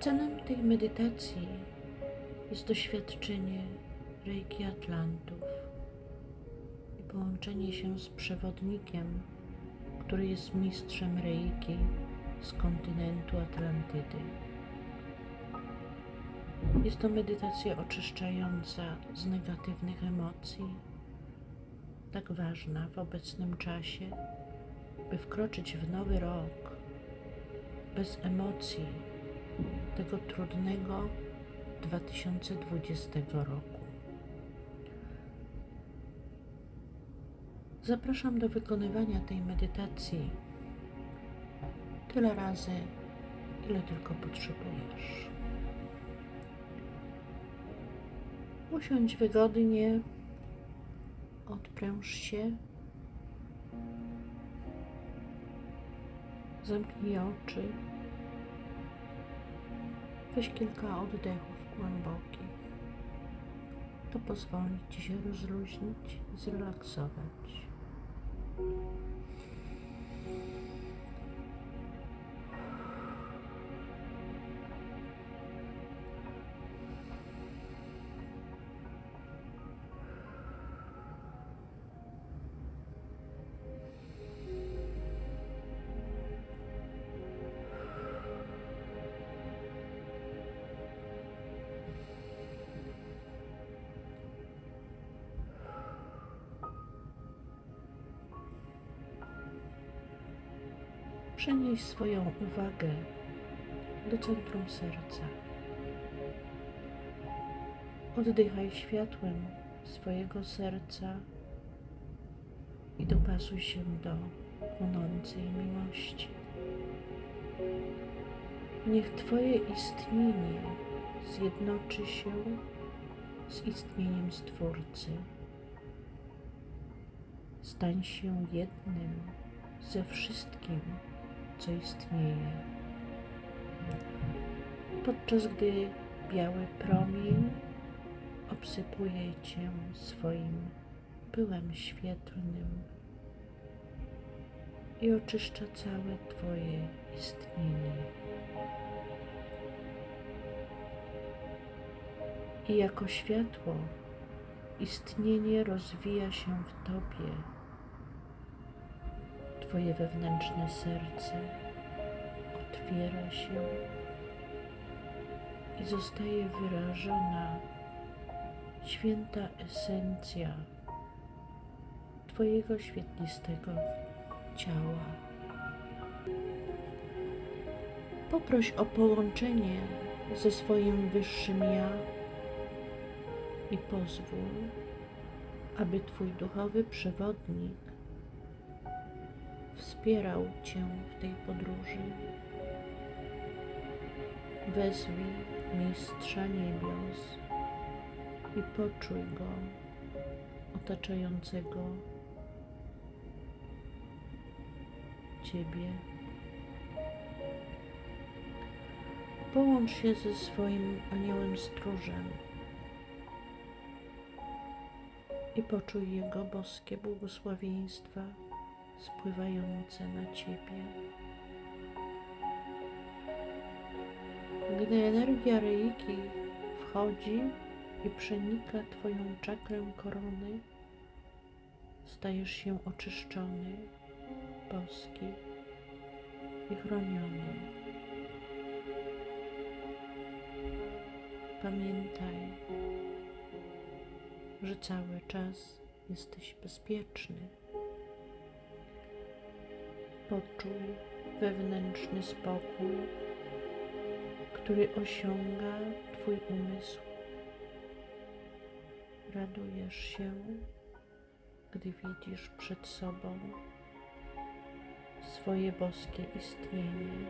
Celem tej medytacji jest doświadczenie Reiki Atlantów i połączenie się z przewodnikiem, który jest mistrzem Reiki z kontynentu Atlantydy. Jest to medytacja oczyszczająca z negatywnych emocji, tak ważna w obecnym czasie, by wkroczyć w nowy rok bez emocji tego trudnego 2020 roku. Zapraszam do wykonywania tej medytacji tyle razy, ile tylko potrzebujesz. Usiądź wygodnie, odpręż się, zamknij oczy, weź kilka oddechów głębokich. To pozwoli Ci się rozluźnić, zrelaksować. Przenieś swoją uwagę do centrum serca. Oddychaj światłem swojego serca i dopasuj się do płonącej miłości. Niech Twoje istnienie zjednoczy się z istnieniem Stwórcy. Stań się jednym ze wszystkim, co istnieje. Podczas gdy biały promień obsypuje Cię swoim pyłem świetlnym i oczyszcza całe Twoje istnienie. I jako światło istnienie rozwija się w Tobie Twoje wewnętrzne serce otwiera się i zostaje wyrażona święta esencja Twojego świetlistego ciała. Poproś o połączenie ze swoim wyższym ja i pozwól, aby Twój duchowy przewodnik wspierał Cię w tej podróży. Wezwij Mistrza Niebios i poczuj Go otaczającego Ciebie. Połącz się ze swoim aniołem stróżem i poczuj Jego boskie błogosławieństwa spływające na Ciebie. Gdy energia Reiki wchodzi i przenika Twoją czakrę korony, stajesz się oczyszczony, boski i chroniony. Pamiętaj, że cały czas jesteś bezpieczny. Poczuj wewnętrzny spokój, który osiąga Twój umysł. Radujesz się, gdy widzisz przed sobą swoje boskie istnienie.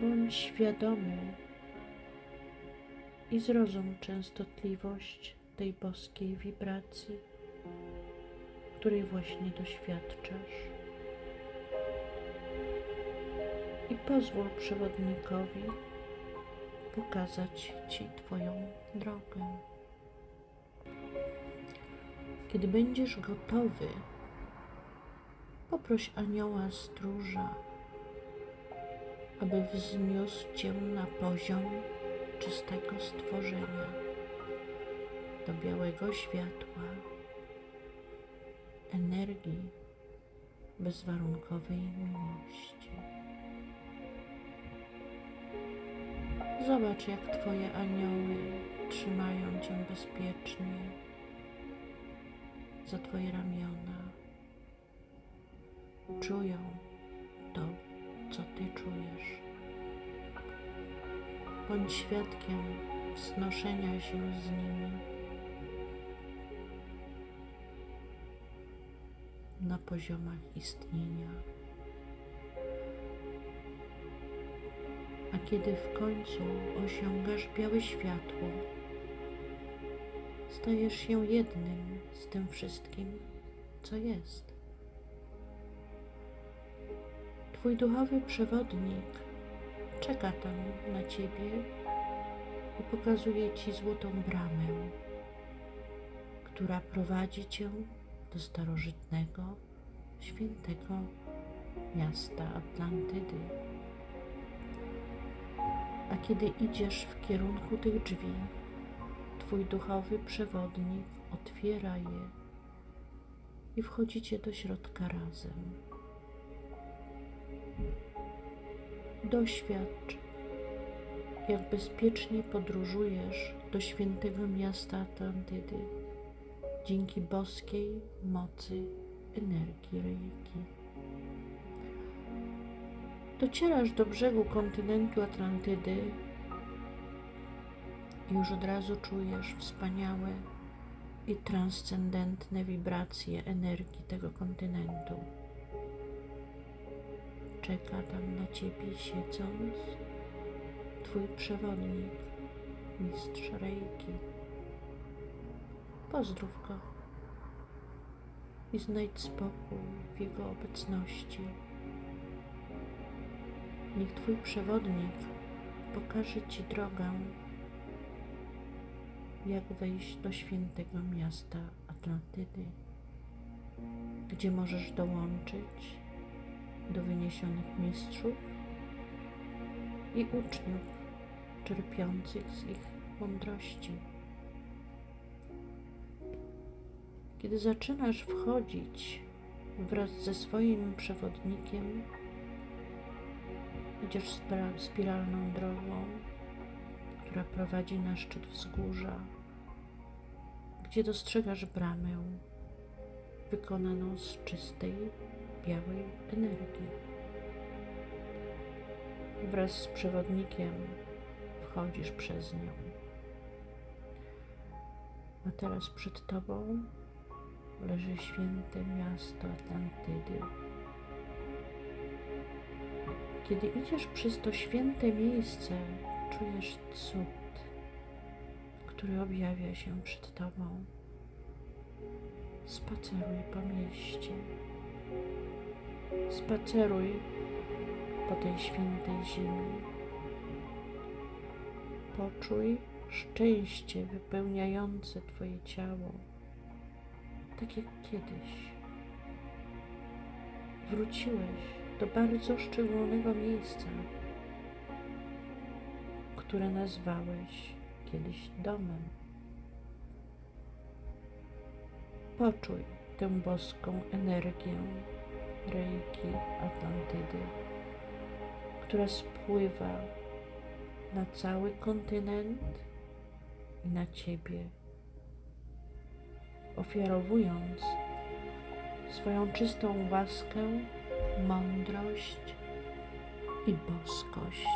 Bądź świadomy i zrozum częstotliwość tej boskiej wibracji której właśnie doświadczasz. I pozwól przewodnikowi pokazać Ci Twoją drogę. Kiedy będziesz gotowy, poproś anioła stróża, aby wzniósł Cię na poziom czystego stworzenia, do białego światła, energii bezwarunkowej miłości. Zobacz, jak Twoje anioły trzymają Cię bezpiecznie za Twoje ramiona. Czują to, co Ty czujesz. Bądź świadkiem wznoszenia się z nimi na poziomach istnienia. A kiedy w końcu osiągasz białe światło, stajesz się jednym z tym wszystkim, co jest. Twój duchowy przewodnik czeka tam na ciebie i pokazuje ci złotą bramę, która prowadzi cię do starożytnego, świętego miasta Atlantydy. A kiedy idziesz w kierunku tych drzwi, Twój duchowy przewodnik otwiera je i wchodzicie do środka razem. Doświadcz, jak bezpiecznie podróżujesz do świętego miasta Atlantydy dzięki boskiej mocy energii Reiki. Docierasz do brzegu kontynentu Atlantydy i już od razu czujesz wspaniałe i transcendentne wibracje energii tego kontynentu. Czeka tam na ciebie siedząc twój przewodnik, mistrz Reiki. Pozdrów go i znajdź spokój w jego obecności. Niech twój przewodnik pokaże ci drogę, jak wejść do świętego miasta Atlantydy, gdzie możesz dołączyć do wyniesionych mistrzów i uczniów czerpiących z ich mądrości. Kiedy zaczynasz wchodzić wraz ze swoim przewodnikiem, idziesz spira- spiralną drogą, która prowadzi na szczyt wzgórza, gdzie dostrzegasz bramę wykonaną z czystej, białej energii. Wraz z przewodnikiem wchodzisz przez nią. A teraz przed tobą leży święte miasto Atlantydy. Kiedy idziesz przez to święte miejsce, czujesz cud, który objawia się przed tobą. Spaceruj po mieście. Spaceruj po tej świętej ziemi. Poczuj szczęście wypełniające Twoje ciało, tak jak kiedyś. Wróciłeś do bardzo szczególnego miejsca, które nazwałeś kiedyś domem. Poczuj tę boską energię Reiki Atlantydy, która spływa na cały kontynent i na Ciebie, ofiarowując swoją czystą łaskę, mądrość i boskość.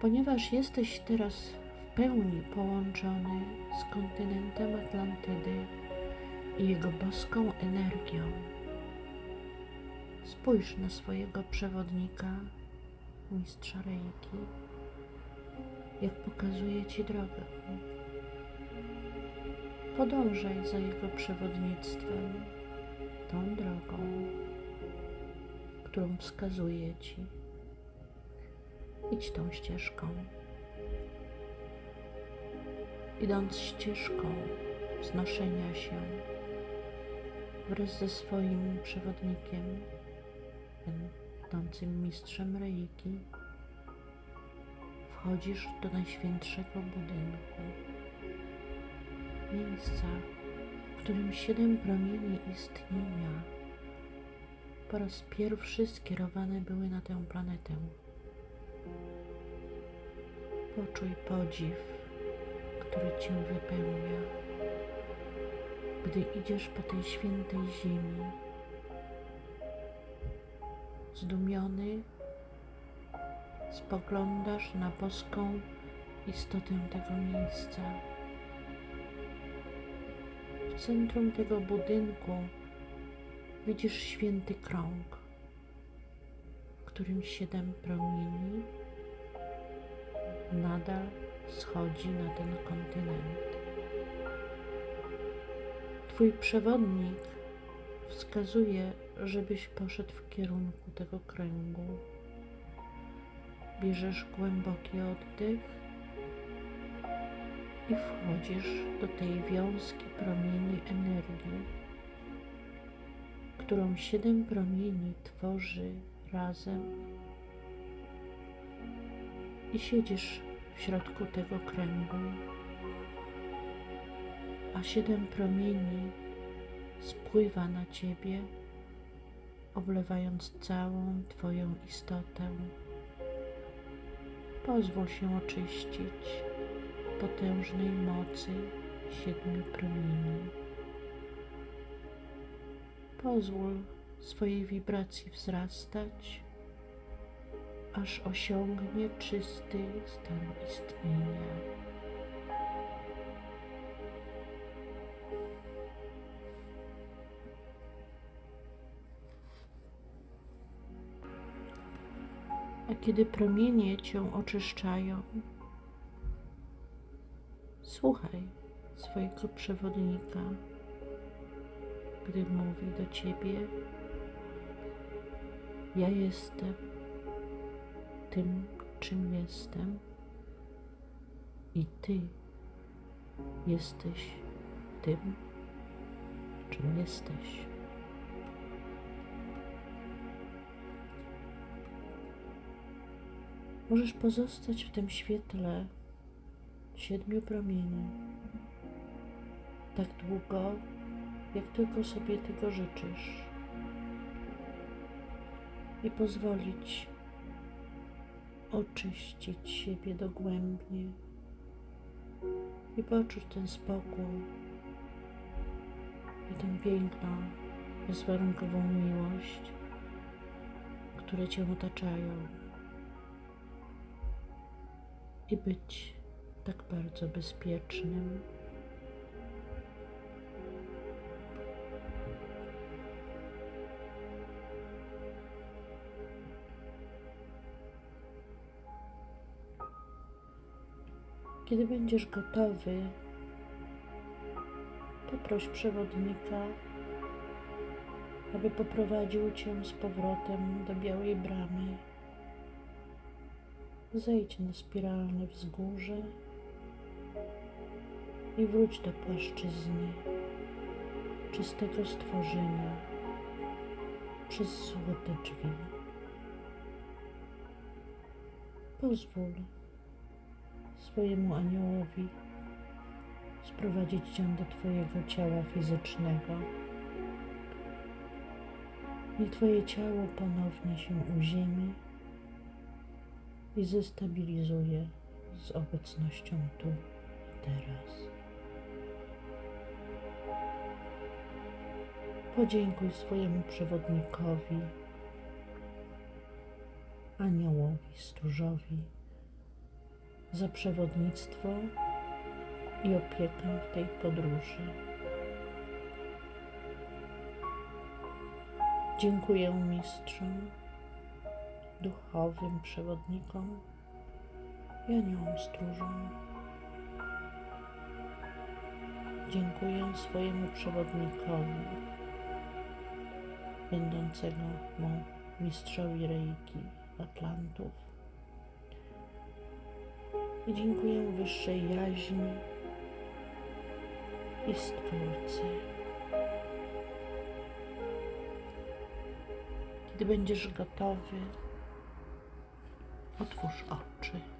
Ponieważ jesteś teraz w pełni połączony z kontynentem Atlantydy i jego boską energią, spójrz na swojego przewodnika, mistrza Reiki, jak pokazuje Ci drogę. Podążaj za jego przewodnictwem, tą drogą, którą wskazuje Ci. Idź tą ścieżką. Idąc ścieżką wznoszenia się wraz ze swoim przewodnikiem, będącym mistrzem reiki, wchodzisz do najświętszego budynku, miejsca, w którym siedem promieni istnienia po raz pierwszy skierowane były na tę planetę. Poczuj podziw, który cię wypełnia, gdy idziesz po tej świętej ziemi. Zdumiony spoglądasz na boską istotę tego miejsca. Centrum tego budynku widzisz święty krąg, w którym siedem promieni nadal schodzi na ten kontynent. Twój przewodnik wskazuje, żebyś poszedł w kierunku tego kręgu. Bierzesz głęboki oddech i wchodzisz do tej wiązki promieni energii, którą siedem promieni tworzy razem i siedzisz w środku tego kręgu, a siedem promieni spływa na ciebie, oblewając całą Twoją istotę. Pozwól się oczyścić potężnej mocy siedmiu promieni. Pozwól swojej wibracji wzrastać, aż osiągnie czysty stan istnienia. A kiedy promienie cię oczyszczają, słuchaj swojego przewodnika, gdy mówi do ciebie: Ja jestem tym, czym jestem, i ty jesteś tym, czym jesteś. Możesz pozostać w tym świetle siedmiu promieni. Tak długo, jak tylko sobie tego życzysz, i pozwolić oczyścić siebie dogłębnie i poczuć ten spokój i tę piękną, bezwarunkową miłość, które Cię otaczają. I być tak bardzo bezpiecznym. Kiedy będziesz gotowy, poproś przewodnika, aby poprowadził cię z powrotem do białej bramy. Zejdź na spiralne wzgórze i wróć do płaszczyzny czystego stworzenia przez złote drzwi. Pozwól swojemu aniołowi sprowadzić cię do Twojego ciała fizycznego. Niech Twoje ciało ponownie się uziemi i zestabilizuje z obecnością tu i teraz. Podziękuj swojemu przewodnikowi, aniołowi, stróżowi za przewodnictwo i opiekę w tej podróży. Dziękuję mistrzom, duchowym przewodnikom i aniołom stróżom. Dziękuję swojemu przewodnikowi, będącego mu mistrzowi Reiki Atlantów. I dziękuję wyższej jaźni i Stwórcy. Gdy będziesz gotowy, otwórz oczy.